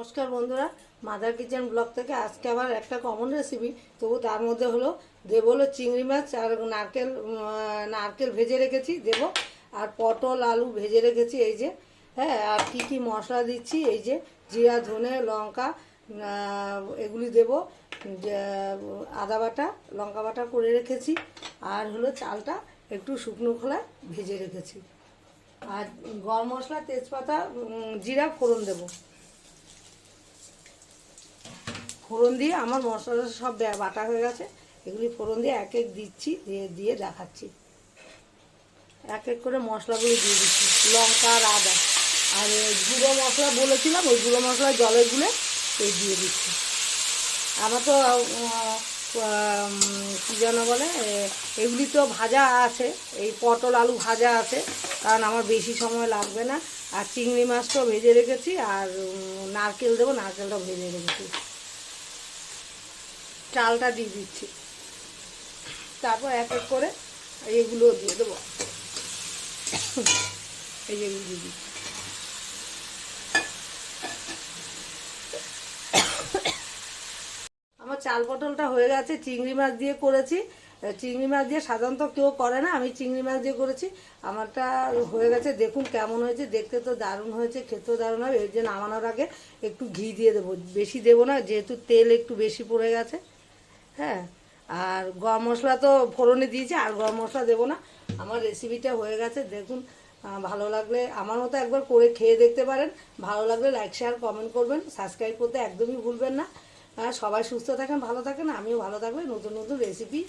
নমস্কার বন্ধুরা mother kitchen blog থেকে আজকে আবার একটা কমন রেসিপি তবু তার মধ্যে হলো দেব হলো চিংড়ি মাছ আর নারকেল নারকেল ভেজে রেখেছি, দেবো। আর পটল, আলু ভেজে রেখেছি, এই যে হ্যাঁ আর কী কী মশলা দিচ্ছি, এই যে, জিরা, ধনে, লঙ্কা এগুলি দেবো। আদা বাটা, লঙ্কা বাটা করে রেখেছি, আর হলো চালটা একটু শুকনো খোলায় ভেজে রেখেছি। আর গরম মশলা, তেজপাতা জিরা, ফোড়ন দেবো। ফোড়ন দিয়ে আমার মশলা সব বাটা হয়ে গেছে। এগুলি ফোড়ন দিয়ে এক এক দিচ্ছি, দিয়ে দিয়ে দেখাচ্ছি। এক এক করে মশলাগুলো দিয়ে দিচ্ছি। লঙ্কা আর আদা। আর গুঁড়ো মশলা বলেছিলাম, ওই গুঁড়ো মশলা জলে গুলে এই দিয়ে দিচ্ছি। আমার তো কী যেন বলে এগুলি তো ভাজা আছে, এই পটল আলু ভাজা আছে, কারণ আমার বেশি সময় লাগবে না। আর চিংড়ি মাছটাও ভেজে রেখেছি, আর নারকেল দেবো, নারকেলটাও ভেজে রেখেছি। চালটা দিয়ে দিচ্ছি। তারপর এক এক করে এগুলো দিয়ে দেবো। এই যে এগুলো দিয়ে দিচ্ছি। আমার চাল পটলটা হয়ে গেছে, চিংড়ি মাছ দিয়ে করেছি। চিংড়ি মাছ দিয়ে সাধারণত কেউ করে না, আমি চিংড়ি মাছ দিয়ে করেছি। আমারটা হয়ে গেছে, দেখুন কেমন হয়েছে, দেখতে তো দারুণ হয়েছে, খেতেও দারুণ হবে। এর জন্য নামানোর আগে একটু ঘি দিয়ে দেবো। বেশি দেবো না, যেহেতু তেল একটু বেশি পড়ে গেছে। হ্যাঁ আর গরম মশলা তো ফোড়নে দিয়েছি, আর গরম মশলা দেবো না। আমার রেসিপিটা হয়ে গেছে, দেখুন ভালো লাগলে আমার মতো একবার করে খেয়ে দেখতে পারেন। ভালো লাগলে লাইক শেয়ার কমেন্ট করবেন। সাবস্ক্রাইব করতে একদমই ভুলবেন না। সবাই সুস্থ থাকেন, ভালো থাকেন, আমিও ভালো থাকলে নতুন নতুন রেসিপি